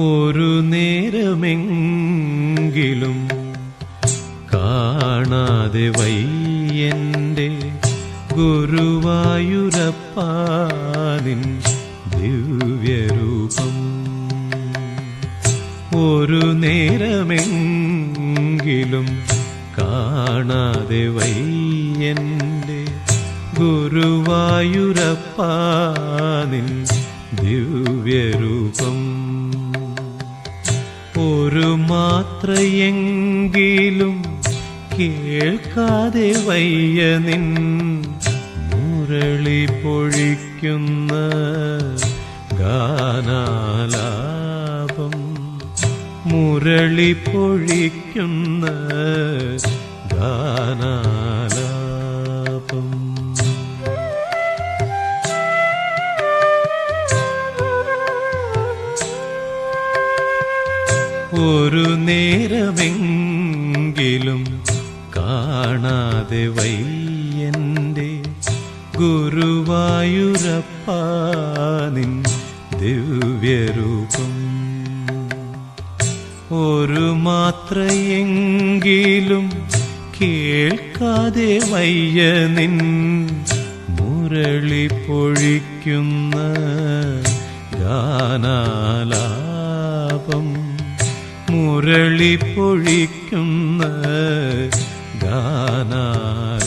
ഒരു നേരമെങ്കിലും കാണാതെ വയ്യന്റെ ഗുരുവായൂരപ്പാനിൻ ദിവ്യരൂപം. ഒരു നേരമെങ്കിലും കാണാതെ വയ്യന്റെ ഗുരുവായൂരപ്പാനിൻ ദിവ്യരൂപം. ഒരു മാത്രയെങ്കിലും കേൾക്കാതെ വയ്യ നിൻ മുരളി പൊഴിക്കുന്ന ഗാനാലാപം. മുരളി പൊഴിക്കുന്ന ഗാനാലാപം. ഒരു നേരമെങ്കിലും കാണാതെ വയ്യന്റെ ഗുരുവായൂരപ്പാനിൻ ദിവ്യരൂപം. ഒരു മാത്രയെങ്കിലും കേൾക്കാതെ വയ്യ നിൻ മുരളി പൊഴിക്കുന്ന ഗാനാലാപം. മുരളി പൊഴിക്കുന്ന ഗാനാലാപം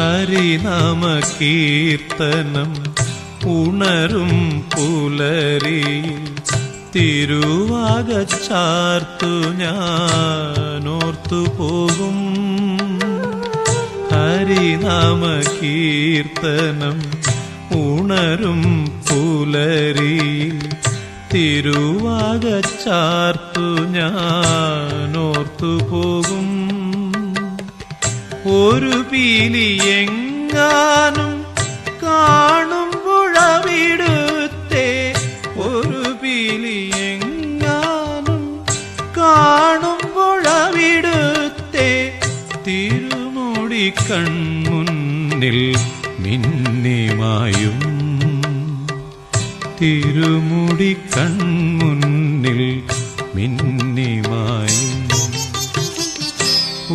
ഹരിനാമ കീർത്തനം ഉണരും പുലരിയിൽ തിരുവാകച്ചാർത്തു ഞാനോർത്തു പോകും. ഹരിനാമ കീർത്തനം ഉണരും പുലരിയിൽ തിരുവാകച്ചാർത്തു ഞാനോർത്തു പോകും ഒരു എങ്ങാനും കാണുമ്പോഴവിടുത്തെ ഒരു എങ്ങാനും കാണുമ്പോഴവിടുത്തെ തിരുമുടി കൺമുന്നിൽ മിന്നിമായും തിരുമുടി കൺമുന്നിൽ മിന്നിമായും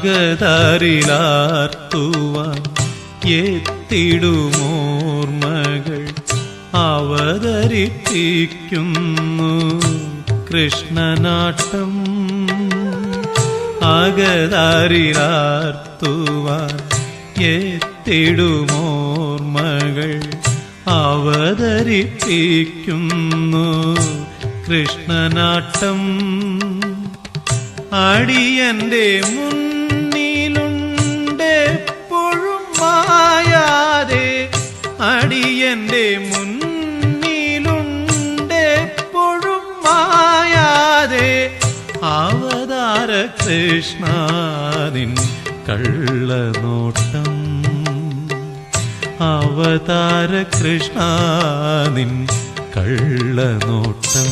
അകതാരിലാർത്തുവാൻ എത്തിടുമോർമകൾ അവതരിപ്പിക്കുന്നു. കൃഷ്ണനാട്ടം അകതാരിലാർത്തുവാൻ എത്തിടുമോർമകൾ അവതരിപ്പിക്കുന്നു. കൃഷ്ണനാട്ടം അടിയന്റെ മുന്നിലുണ്ട് എന്റെ മുന്നിലുണ്ടെപ്പോഴും മായാതെ അവതാര കൃഷ്ണാനിൻ കള്ളനോട്ടം. അവതാര കൃഷ്ണാനിൻ കള്ളനോട്ടം.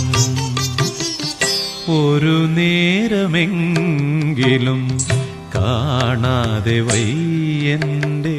ഒരു നേരമെങ്കിലും കാണാതെ വയ്യന്റെ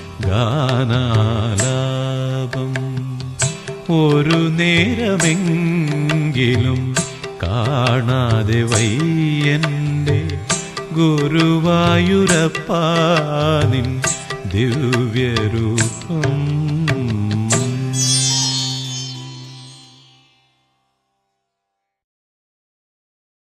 ഒരു നേരമെങ്കിലും കാണാതെ വയ്യന്റെ ഗുരുവായൂരപ്പാനിൻ ദിവ്യരൂപം.